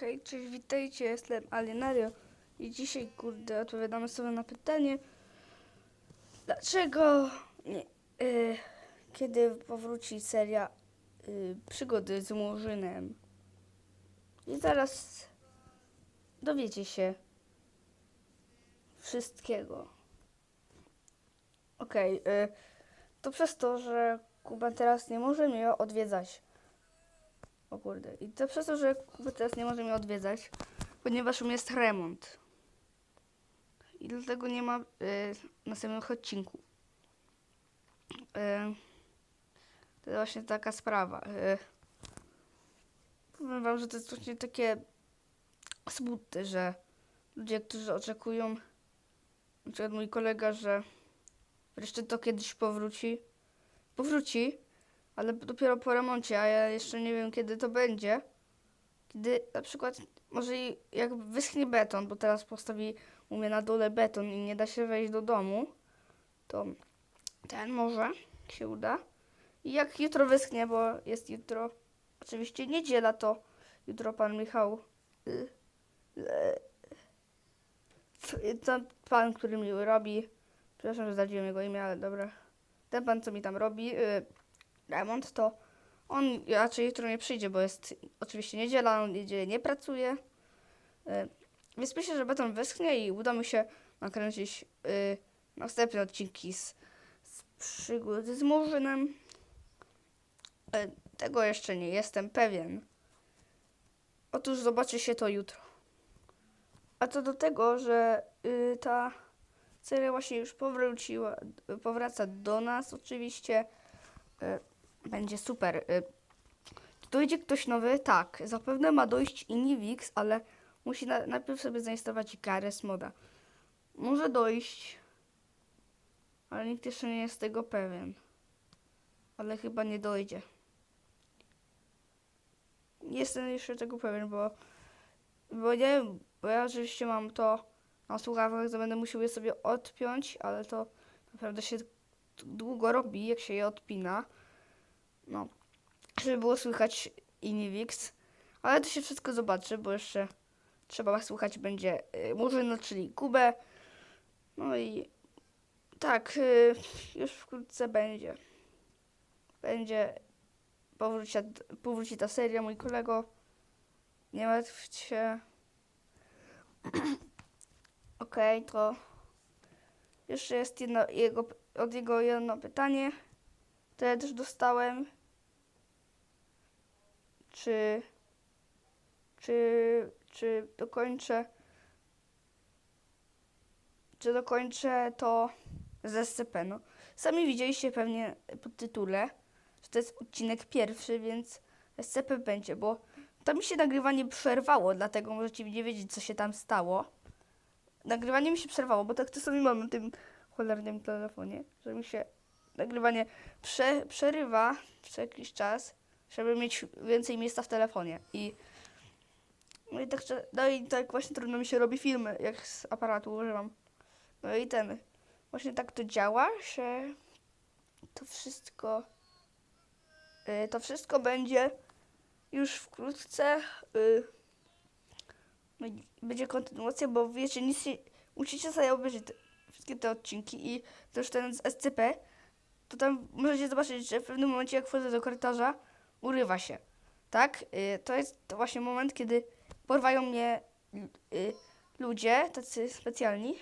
Hej, cześć, witajcie, jestem Alienario i dzisiaj, kurde, odpowiadamy sobie na pytanie, dlaczego nie, y, kiedy powróci seria y, przygody z Murzynem. I zaraz dowiecie się wszystkiego. Okej, y, to przez to, że Kuba teraz nie może mnie odwiedzać. O kurde. I to przez to, że teraz nie może mnie odwiedzać, ponieważ u mnie jest remont. I dlatego nie ma y, następnych odcinku. Y, to jest właśnie taka sprawa. Y, powiem wam, że to jest właśnie takie smutne, że ludzie, którzy oczekują, na przykład mój kolega, że wreszcie to kiedyś powróci, powróci, ale dopiero po remoncie, a ja jeszcze nie wiem kiedy to będzie. Kiedy na przykład może jak wyschnie beton, bo teraz postawi u mnie na dole beton i nie da się wejść do domu, to ten może się uda. I jak jutro wyschnie, bo jest jutro oczywiście niedziela, to jutro pan Michał y, y, ten pan, który mi robi, przepraszam, że zdradziłem jego imię, ale dobra. Ten pan, co mi tam robi, remont, to on raczej jutro nie przyjdzie, bo jest oczywiście niedziela, on nie pracuje. Y, Więc myślę, że beton wyschnie i uda mi się nakręcić y, następne odcinki z, z przygód z Murzynem. Y, Tego jeszcze nie jestem pewien. Otóż zobaczy się to jutro. A co do tego, że ta seria właśnie już powróciła, powraca do nas oczywiście. Będzie super. Y, czy dojdzie ktoś nowy? Tak. Zapewne ma dojść Inivix, ale musi na, najpierw sobie zainstalować Gares moda. Może dojść, ale nikt jeszcze nie jest tego pewien. Ale chyba nie dojdzie. Nie jestem jeszcze tego pewien, bo, bo nie bo ja oczywiście mam to na słuchawkach, to będę musiał je sobie odpiąć, ale to naprawdę się długo robi, jak się je odpina. No, żeby było słychać Inivix, ale to się wszystko zobaczy, bo jeszcze trzeba słuchać będzie y, Murzyna, czyli Kubę. No i tak, y, już wkrótce będzie. Będzie, powróci, powróci ta seria, mój kolego. Nie martw się. Okej, to jeszcze jest jedno, jego, od jego jedno pytanie, które też dostałem. Czy, czy, czy dokończę, czy dokończę to z SCP, no. Sami widzieliście pewnie po tytule, że to jest odcinek pierwszy, więc SCP będzie, bo tam mi się nagrywanie przerwało, dlatego możecie nie wiedzieć, co się tam stało. Nagrywanie mi się przerwało, bo tak czasami mam na tym cholernym telefonie, że mi się nagrywanie prze, przerywa co jakiś czas, żeby mieć więcej miejsca w telefonie. I no i tak, no i tak właśnie trudno mi się robi filmy, jak z aparatu używam. No i ten, właśnie tak to działa, że to wszystko, y, to wszystko będzie już wkrótce. y, no i będzie kontynuacja, bo wiecie, nic się, musicie sobie obejrzeć te, wszystkie te odcinki i też ten z SCP, to tam możecie zobaczyć, że w pewnym momencie jak wchodzę do korytarza, urywa się. Tak? Y, to jest to właśnie moment, kiedy porwają mnie y, ludzie, tacy specjalni.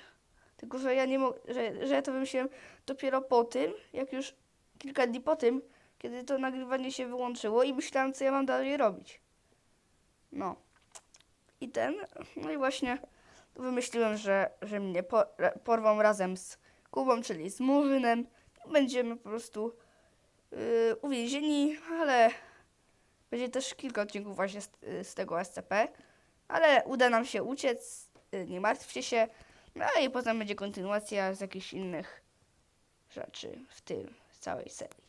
Tylko, że ja nie mogę, że, że ja to wymyśliłem dopiero po tym, jak już kilka dni po tym, kiedy to nagrywanie się wyłączyło i myślałem, co ja mam dalej robić. No. I ten, no i właśnie wymyśliłem, że, że mnie po, porwą razem z Kubą, czyli z Murzynem. Będziemy po prostu yy, uwięzieni, będzie też kilka odcinków właśnie z, z tego SCP. Ale uda nam się uciec, yy, nie martwcie się. No i potem będzie kontynuacja z jakichś innych rzeczy w tym, całej serii.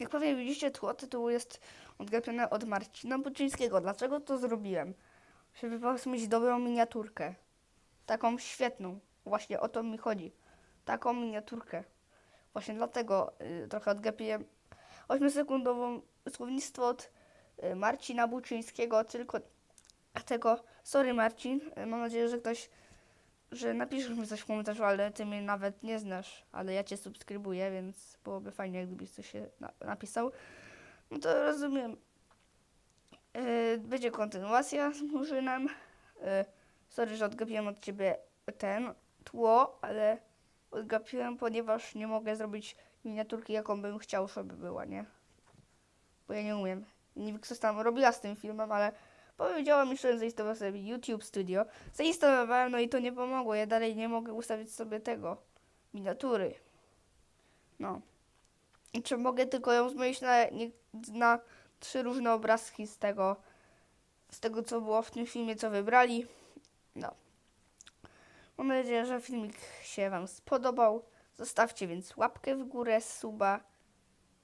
Jak pewnie widzicie, tło tytułu jest odgapione od Marcina Buczyńskiego. Dlaczego to zrobiłem? Żeby po prostu mieć dobrą miniaturkę. Taką świetną. Właśnie o to mi chodzi. Taką miniaturkę. Właśnie dlatego y, trochę odgapiłem 8-sekundową słownictwo od y, Marcina Buczyńskiego, tylko tego, sorry Marcin, y, mam nadzieję, że ktoś, że napiszesz mi coś w komentarzu, ale ty mnie nawet nie znasz, ale ja cię subskrybuję, więc byłoby fajnie, gdybyś coś się na, napisał. No to rozumiem. Y, będzie kontynuacja z Murzynem. Y, sorry, że odgapiłem od ciebie ten tło, ale odgapiłem, ponieważ nie mogę zrobić miniaturki, jaką bym chciał, żeby była, nie? Bo ja nie umiem. Nie wiem, co tam robiła z tym filmem, ale powiedziała mi, że zainstalował sobie YouTube Studio. Zainstalowałem, no i to nie pomogło. Ja dalej nie mogę ustawić sobie tego, miniatury. No. I czy mogę tylko ją zmienić na, nie, na trzy różne obrazki z tego, z tego, co było w tym filmie, co wybrali. No. Mam nadzieję, że filmik się Wam spodobał. Zostawcie więc łapkę w górę, suba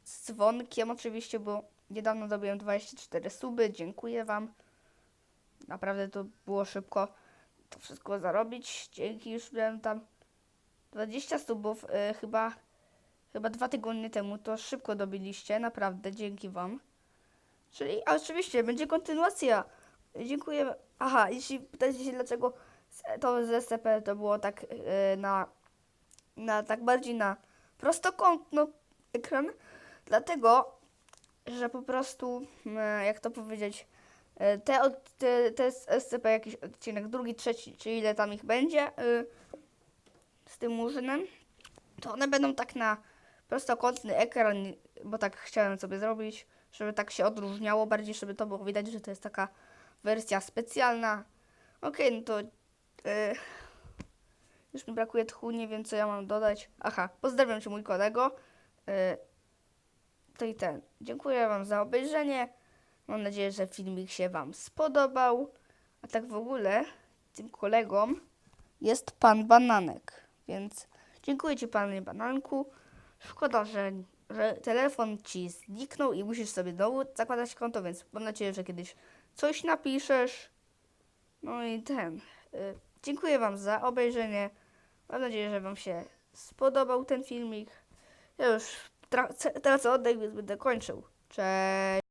z dzwonkiem oczywiście, bo niedawno dobiłem 24 suby. Dziękuję Wam. Naprawdę to było szybko to wszystko zarobić. Dzięki, już miałem tam 20 subów y, chyba, chyba dwa tygodnie temu. To szybko dobiliście, naprawdę, dzięki Wam. Czyli, a oczywiście, będzie kontynuacja. Dziękuję. Aha, jeśli pytacie się, dlaczego to z SCP to było tak y, na, na tak bardziej na prostokątno ekran, dlatego, że po prostu, mm, jak to powiedzieć, y, te, od, te, te SCP jakiś odcinek, drugi, trzeci, czy ile tam ich będzie y, z tym murzynem, to one będą tak na prostokątny ekran, bo tak chciałem sobie zrobić, żeby tak się odróżniało bardziej, żeby to było widać, że to jest taka wersja specjalna. Okej, no to y, już mi brakuje tchu, nie wiem co ja mam dodać. Aha, pozdrawiam cię mój kolego. Y, to i ten. Dziękuję wam za obejrzenie. Mam nadzieję, że filmik się wam spodobał. A tak w ogóle tym kolegą jest pan Bananek. Więc dziękuję ci panie Bananku. Szkoda, że, że telefon ci zniknął i musisz sobie znowu zakładać konto, więc mam nadzieję, że kiedyś coś napiszesz. No i ten. Y, dziękuję Wam za obejrzenie. Mam nadzieję, że Wam się spodobał ten filmik. Ja już tra- tracę oddech, więc będę kończył. Cześć.